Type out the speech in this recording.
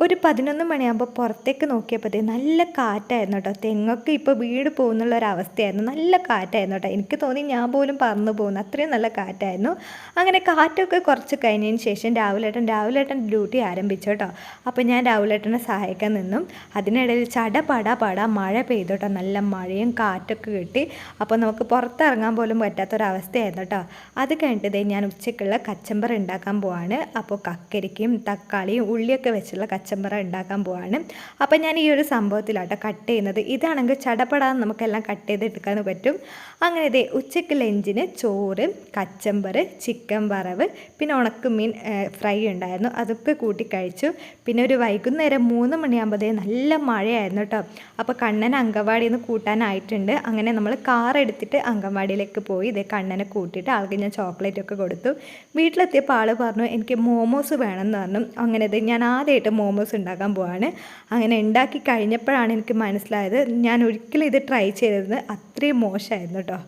ഒരു പതിനൊന്ന് മണിയാകുമ്പോൾ പുറത്തേക്ക് നോക്കിയപ്പോഴത്തേ നല്ല കാറ്റായിരുന്നു കേട്ടോ. തെങ്ങൊക്കെ ഇപ്പോൾ വീട് പോകുന്നുള്ള ഒരു അവസ്ഥയായിരുന്നു. നല്ല കാറ്റായിരുന്നു കേട്ടോ. എനിക്ക് തോന്നി ഞാൻ പോലും പറന്നു പോകുന്നു. അത്രയും നല്ല കാറ്റായിരുന്നു. അങ്ങനെ കാറ്റൊക്കെ കുറച്ച് കഴിഞ്ഞതിന് ശേഷം രാവിലേട്ടൻ രാവിലേട്ടൻ ഡ്യൂട്ടി ആരംഭിച്ചു കേട്ടോ. അപ്പോൾ ഞാൻ രാവിലേട്ടനെ സഹായിക്കാൻ നിന്നും. അതിനിടയിൽ ചട പാടാ പട മഴ പെയ്തു കേട്ടോ. നല്ല മഴയും കാറ്റൊക്കെ കിട്ടി. അപ്പോൾ നമുക്ക് പുറത്തിറങ്ങാൻ പോലും പറ്റാത്തൊരവസ്ഥയായിരുന്നു കേട്ടോ. അത് കഴിഞ്ഞിട്ട് ഞാൻ ഉച്ചയ്ക്കുള്ള കച്ചമ്പർ ഉണ്ടാക്കാൻ പോവാണ്. അപ്പോൾ കക്കരിക്കും തക്കാളിയും ഉള്ളിയൊക്കെ വെച്ചുള്ള കച്ചമ്പറ ഉണ്ടാക്കാൻ പോവാണ്. അപ്പോൾ ഞാൻ ഈ ഒരു സംഭവത്തിലാട്ടോ കട്ട് ചെയ്യുന്നത്. ഇതാണെങ്കിൽ ചടപടാന്ന് നമുക്കെല്ലാം കട്ട് ചെയ്തെടുക്കാൻ പറ്റും. അങ്ങനെ ഇതേ ഉച്ചയ്ക്ക് ലഞ്ചിന് ചോറ് കച്ചമ്പർ ചിക്കൻ വറവ് പിന്നെ ഉണക്കമീൻ ഫ്രൈ ഉണ്ടായിരുന്നു. അതൊക്കെ കൂട്ടി കഴിച്ചു. പിന്നെ ഒരു വൈകുന്നേരം മൂന്ന് മണിയാകുമ്പോഴേ നല്ല മഴയായിരുന്നു കേട്ടോ അപ്പോൾ കണ്ണൻ അങ്കവാടിയിൽ നിന്ന് കൂട്ടാനായിട്ടുണ്ട്. അങ്ങനെ നമ്മൾ കാർ എടുത്തിട്ട് അങ്കവാടിയിലേക്ക് പോയി. ഇതേ കണ്ണനെ കൂട്ടിയിട്ട് ആൾക്ക് ഞാൻ ചോക്ലേറ്റ് ഒക്കെ കൊടുത്തു. വീട്ടിലെത്തിയപ്പോൾ ആൾ പറഞ്ഞു എനിക്ക് മോമോസ് വേണമെന്ന് പറഞ്ഞു. അങ്ങനെ ഇത് ഞാൻ ആദ്യമായിട്ട് മോമോസ് ഉണ്ടാക്കാൻ പോവാണ്. അങ്ങനെ ഉണ്ടാക്കി കഴിഞ്ഞപ്പോഴാണ് എനിക്ക് മനസ്സിലായത് ഞാൻ ഒരിക്കലും ഇത് ട്രൈ ചെയ്തത് അത്രയും മോശമായിരുന്നു കേട്ടോ